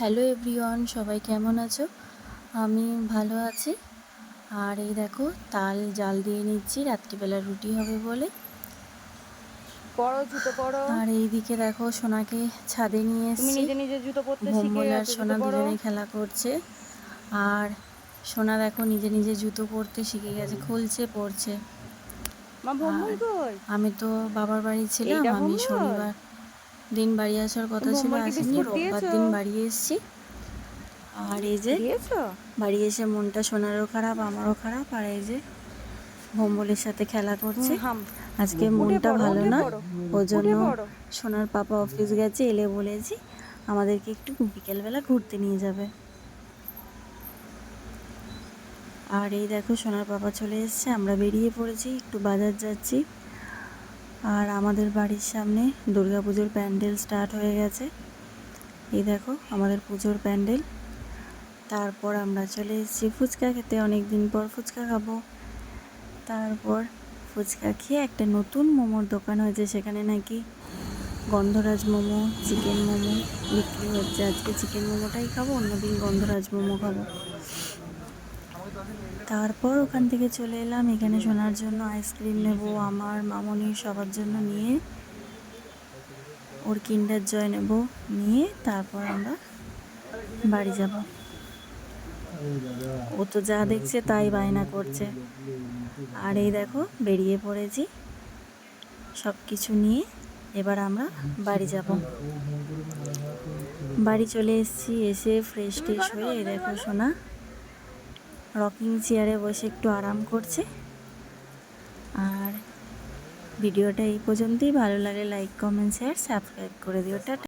Hello everyone সবাই কেমন আছো? আমি ভালো আছি। আর এই দেখো তাল জাল দিয়ে নিচ্ছি রাত্রিবেলা রুটি হবে বলে। পরো জুতো পরো আর এইদিকে দেখো সোনাকে ছাদে নিয়ে এসেছি। নিজে নিজে জুতো পরতে শিখে আর সোনা দুজনে খেলা করছে। আর সোনা দেখো নিজে নিজে জুতো পরতে শিখে গেছে খুলছে পরছে। আমি তো বাবার বাড়ি ছিলাম আমি শনিবার দিন বাড়ি আসার কথা ছিল আসেনি রোববার দিন বাড়ি এসেছি। আর এই যে বাড়ি এসে মনটা সোনারও খারাপ আমারও খারাপ আর এই যে ভোম্বলের সাথে খেলা করছে। আজকে মনটা ভালো না ওই জন্য সোনার পাপা অফিস গেছে এলে বলেছি আমাদেরকে একটু বিকেলবেলা ঘুরতে নিয়ে যাবে। আর এই দেখো সোনার পাপা চলে এসেছে আমরা বেরিয়ে পড়েছি একটু বাজার যাচ্ছি। আর আমাদের বাড়ির সামনে দুর্গা পুজোর প্যান্ডেল স্টার্ট হয়ে গেছে। এই দেখো, আমাদের পুজোর প্যান্ডেল। তারপর আমরা চলে এসেছি ফুচকা খেতে। অনেক দিন পর ফুচকা খাব। তারপর ফুচকা খেয়ে একটা নতুন মোমোর দোকান হয়েছে। সেখানে নাকি গন্ধরাজ মোমো, চিকেন মোমো বিক্রি হচ্ছে। আজকে চিকেন মোমোটাই খাব, অন্যদিন গন্ধরাজ মোমো খাব। তারপর ওখান থেকে চলে এলাম। এখানে শোনার জন্য আইসক্রিম নেব, আমার মামনির সবার জন্য নিয়ে ওর কিন্ডার জয় নেব, নিয়ে তারপর আমরা বাড়ি যাব। ও তো যা দেখছে তাই বায়না করছে। আর এই দেখো, বেরিয়ে পড়েছি। সব কিছু নিয়ে এবার আমরা বাড়ি যাব। বাড়ি চলে এসেছি, এসে ফ্রেশ ট্রেশ হয়ে দেখো সোনা। রকিং চেয়ারে বসে একটু আরাম করছে। আর ভিডিওটা এই পর্যন্তই। ভালো লাগে লাইক কমেন্ট শেয়ার সাবস্ক্রাইব করে দিও। টাটা।